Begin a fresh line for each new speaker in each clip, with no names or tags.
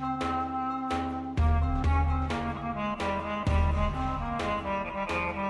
Thank you.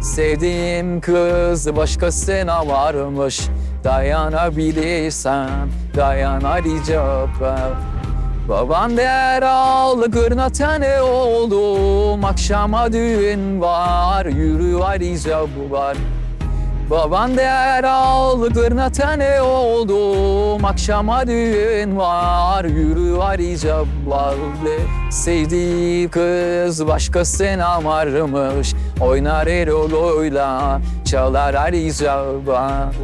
Sevdiğim kız başkasına varmış. Dayanabilirsen dayan Ali Cabbar Baban der al gırna tane oldum. Akşama düğün var yürü Ali Cabbar Baban der al gırna tane oldum. Akşama düğün var yürü Ali Cabbar Sevdiği kız başkasına varmış. Oynar Erol'uyla çalar Ali Cabbar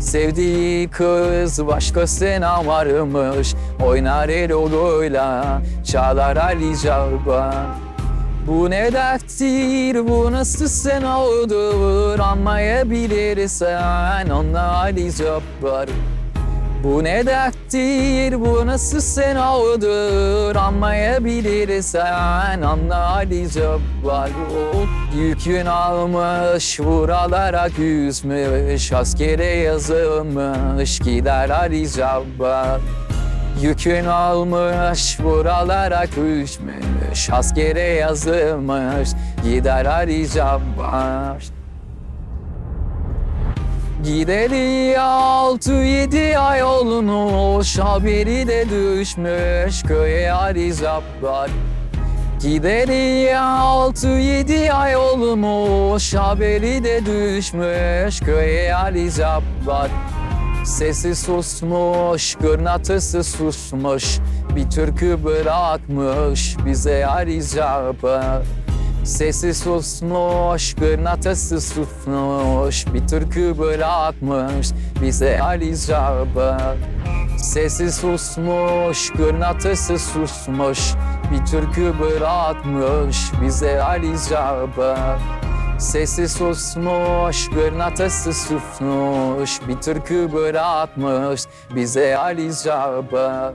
Sevdiği kız başkasına varmış. Oynar Erol'uyla çalar Ali Cabbar bu ne derttir, bu nasıl senadır Anlayabilirsen anla Ali Cabbar Bu ne derttir, bu nasıl senadır Anlayabilirsen anla Ali Cabbar Yükün almış, buralara küsmüş Askere yazılmış, gider Ali Cabbar Yükün almış buralara küsmüş Askere yazılmış gider Ali Cabbar Gideri altı yedi ay olmuş Haberi de düşmüş köye Ali Cabbar Gideri altı yedi ay olmuş Haberi de düşmüş köye Ali Cabbar Sesi susmuş, gırnatısı susmuş. Bir türkü bırakmış bize Ali Cabbar Sesi susmuş, gırnatısı susmuş. Bir türkü bırakmış bize Ali Cabbar Sesi susmuş, gırnatısı susmuş. Bir türkü bırakmış bize Ali Cabbar Sesi susmuş, gırnatısı susmuş Bir türkü bırakmış bize Ali Cabbar